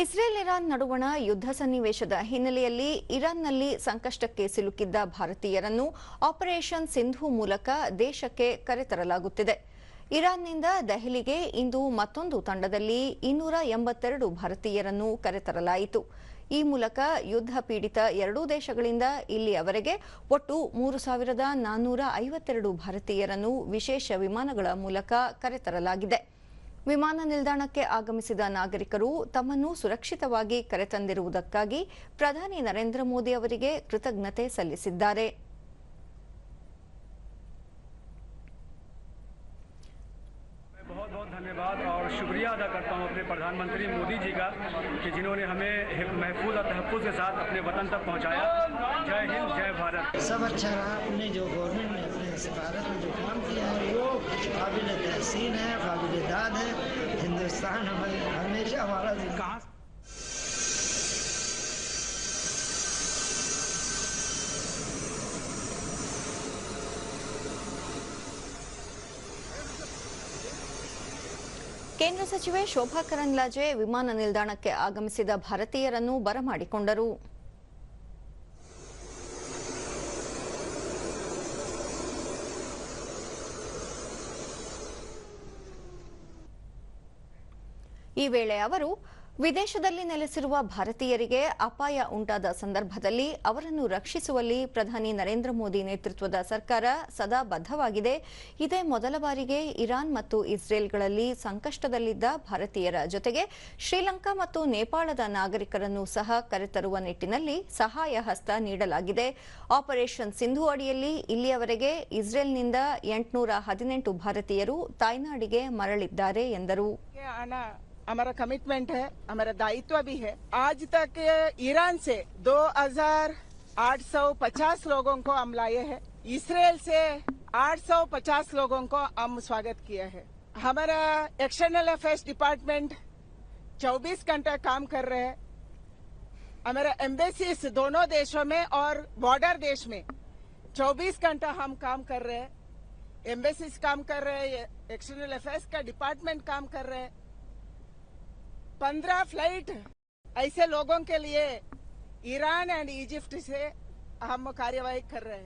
Israel Iran ನಡುವಣ ಯುದ್ಧ ಸನ್ನಿವೇಶದ ಹಿನ್ನೆಲೆಯಲ್ಲಿ ಇರಾನ್ನಲ್ಲಿ ಸಂಕಷ್ಟಕ್ಕೆ ಸಿಲುಕಿದ್ದ ಭಾರತೀಯರನ್ನು ಆಪರೇಷನ್ ಸಿಂಧು ಮೂಲಕ ದೇಶಕ್ಕೆ ಕರೆತರಲಾಗುತ್ತಿದೆ. ಇರಾನ್ನಿಂದ ದೆಹಲಿಗೆ ಇಂದು ಮತ್ತೊಂದು ತಂಡದಲ್ಲಿ ಇನ್ನೂರ ಎಂಬತ್ತೆರಡು ಭಾರತೀಯರನ್ನು ಕರೆತರಲಾಯಿತು. ಈ ಮೂಲಕ ಯುದ್ಧ ಪೀಡಿತ ಎರಡೂ ದೇಶಗಳಿಂದ ಇಲ್ಲಿಯವರೆಗೆ ಒಟ್ಟು ಮೂರು ಸಾವಿರದ ನಾನ್ನೂರ ಐವತ್ತೆರಡು ಭಾರತೀಯರನ್ನು ವಿಶೇಷ ವಿಮಾನಗಳ ಮೂಲಕ ಕರೆತರಲಾಗಿದೆ. ವಿಮಾನ ನಿಲ್ದಾಣಕ್ಕೆ ಆಗಮಿಸಿದ ನಾಗರಿಕರು ತಮ್ಮನ್ನು ಸುರಕ್ಷಿತವಾಗಿ ಕರೆತಂದಿರುವುದಕ್ಕಾಗಿ ಪ್ರಧಾನಿ ನರೇಂದ್ರ ಮೋದಿ ಅವರಿಗೆ ಕೃತಜ್ಞತೆ ಸಲ್ಲಿಸಿದ್ದಾರೆ मैं बहुत बहुत धन्यवाद और शुक्रिया अदा करता हूं अपने प्रधानमंत्री मोदी जी का कि जिन्होंने हमें हिफ- महफूज और तहफ़्फ़ुज़ के साथ अपने वतन तक पहुंचाया जय हिंद जय भारत सब अच्छा रहा अपने जो गवर्नमेंट ने अपने सफारत में जो काम हिंदुस्तान हमारे हमेशा हमारा कहाँ ಕೇಂದ್ರ ಸಚಿವೆ ಶೋಭಾ ಕರಂದ್ಲಾಜೆ ವಿಮಾನ ನಿಲ್ದಾಣಕ್ಕೆ ಆಗಮಿಸಿದ ಭಾರತೀಯರನ್ನು ಬರಮಾಡಿಕೊಂಡರು ಈ ವೇಳೆ ಅವರು, ವಿದೇಶದಲ್ಲಿ ನೆಲೆಸಿರುವ ಭಾರತೀಯರಿಗೆ ಅಪಾಯ ಉಂಟಾದ ಸಂದರ್ಭದಲ್ಲಿ ಅವರನ್ನು ರಕ್ಷಿಸುವಲ್ಲಿ ಪ್ರಧಾನಿ ನರೇಂದ್ರ ಮೋದಿ ನೇತೃತ್ವದ ಸರ್ಕಾರ ಸದಾ ಬದ್ಧವಾಗಿದೆ. ಇದೇ ಮೊದಲ ಬಾರಿಗೆ ಇರಾನ್ ಮತ್ತು ಇಸ್ರೇಲ್ಗಳಲ್ಲಿ ಸಂಕಷ್ಟದಲ್ಲಿದ್ದ ಭಾರತೀಯರ ಜೊತೆಗೆ ಶ್ರೀಲಂಕಾ ಮತ್ತು ನೇಪಾಳದ ನಾಗರಿಕರನ್ನು ಸಹ ಕರೆತರುವ ನಿಟ್ಟಿನಲ್ಲಿ ಸಹಾಯ ಹಸ್ತ ನೀಡಲಾಗಿದೆ. ಆಪರೇಷನ್ ಸಿಂಧು ಅಡಿಯಲ್ಲಿ ಇಲ್ಲಿಯವರೆಗೆ ಇಸ್ರೇಲ್ನಿಂದ ಎಂಟುನೂರ ಹದಿನೆಂಟು ಭಾರತೀಯರು ತಾಯ್ನಾಡಿಗೆ ಮರಳಿದ್ದಾರೆ ಎಂದರು. हमारा कमिटमेंट है, हमारा दायित्व भी है। आज तक ईरान से 2850 लोगों को हम लाए हैं। इसराइल से 850 लोगों को हम स्वागत किया है। हमारा एक्सटर्नल अफेयर्स डिपार्टमेंट 24 घंटा काम कर रहे हैं। हमारा एम्बेसीज दोनों देशों में और बॉर्डर देश में 24 घंटा हम काम कर रहे हैं। एम्बेसीज काम कर रहे हैं एक्सटर्नल अफेयर्स का डिपार्टमेंट काम कर रहे हैं। पंद्रह फ़्लाइट ऐसे लोगों के लिए ईरान एंड इजिप्ट से हम कार्यवाही कर रहे हैं।